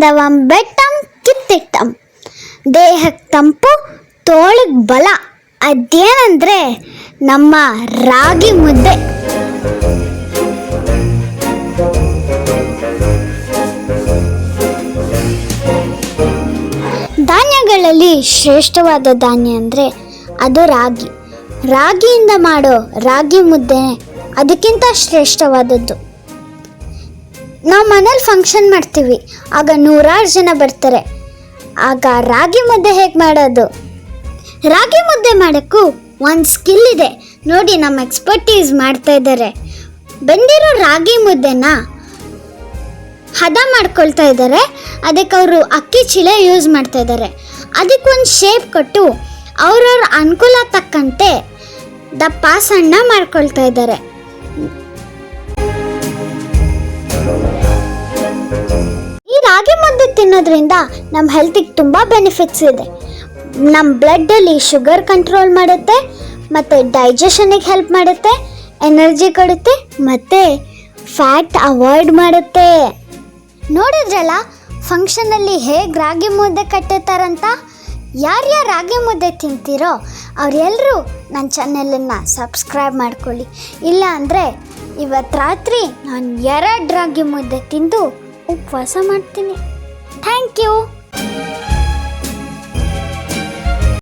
ತಿಂದವಂ ಬೆಟ್ಟಂ, ಕಿತ್ತಿಟ್ಟಂ. ದೇಹಕ್ಕೆ ತಂಪು, ತೋಳಿಗೆ ಬಲ. ಅದೇನಂದ್ರೆ ನಮ್ಮ ರಾಗಿ ಮುದ್ದೆ. ಧಾನ್ಯಗಳಲ್ಲಿ ಶ್ರೇಷ್ಠವಾದ ಧಾನ್ಯ ಅಂದರೆ ಅದು ರಾಗಿ. ರಾಗಿಯಿಂದ ಮಾಡೋ ರಾಗಿ ಮುದ್ದೆ ಅದಕ್ಕಿಂತ ಶ್ರೇಷ್ಠವಾದದ್ದು. ನಾವು ಮನೇಲಿ ಫಂಕ್ಷನ್ ಮಾಡ್ತೀವಿ. ಆಗ ನೂರಾರು ಜನ ಬರ್ತಾರೆ. ಆಗ ರಾಗಿ ಮುದ್ದೆ ಹೇಗೆ ಮಾಡೋದು? ರಾಗಿ ಮುದ್ದೆ ಮಾಡೋಕ್ಕೂ ಒಂದು ಸ್ಕಿಲ್ ಇದೆ. ನೋಡಿ ನಮ್ಮ ಎಕ್ಸ್ಪರ್ಟೀಸ್ ಮಾಡ್ತಾ ಇದ್ದಾರೆ ಬಂದಿರೋ ರಾಗಿ ಮುದ್ದೆನ ಹದ ಮಾಡ್ಕೊಳ್ತಾ ಇದ್ದಾರೆ ಅದಕ್ಕೆ ಅವರು ಅಕ್ಕಿ ಚೀಲ ಯೂಸ್ ಮಾಡ್ತಾ ಇದ್ದಾರೆ ಅದಕ್ಕೊಂದು ಶೇಪ್ ಕೊಟ್ಟು ಅವ್ರವ್ರ ಅನುಕೂಲ ತಕ್ಕಂತೆ ದಪ್ಪ ಸಣ್ಣ ಮಾಡ್ಕೊಳ್ತಾ ಇದ್ದಾರೆ ರಾಗಿ ಮುದ್ದೆ ತಿನ್ನೋದ್ರಿಂದ ನಮ್ಮ ಹೆಲ್ತಿಗೆ ತುಂಬ ಬೆನಿಫಿಟ್ಸ್ ಇದೆ. ನಮ್ಮ ಬ್ಲಡ್ಡಲ್ಲಿ ಶುಗರ್ ಕಂಟ್ರೋಲ್ ಮಾಡುತ್ತೆ, ಮತ್ತು ಡೈಜೆಷನಿಗೆ ಹೆಲ್ಪ್ ಮಾಡುತ್ತೆ ಎನರ್ಜಿ ಕೊಡುತ್ತೆ, ಮತ್ತು ಫ್ಯಾಟ್ ಅವಾಯ್ಡ್ ಮಾಡುತ್ತೆ. ನೋಡಿದ್ರಲ್ಲ ಫಂಕ್ಷನಲ್ಲಿ ಹೇಗೆ ರಾಗಿ ಮುದ್ದೆ ಕಟ್ಟಿರ್ತಾರಂತ? ಯಾರ್ಯಾರು ರಾಗಿ ಮುದ್ದೆ ತಿಂತೀರೋ ಅವರೆಲ್ಲರೂ ನನ್ನ ಚಾನೆಲನ್ನು ಸಬ್ಸ್ಕ್ರೈಬ್ ಮಾಡ್ಕೊಳ್ಳಿ. ಇಲ್ಲ ಅಂದರೆ ಇವತ್ತು ರಾತ್ರಿ ನಾನು ಎರಡು ರಾಗಿ ಮುದ್ದೆ ತಿಂದು ಉಪವಾಸ ಮಾಡ್ತೀನಿ. Thank you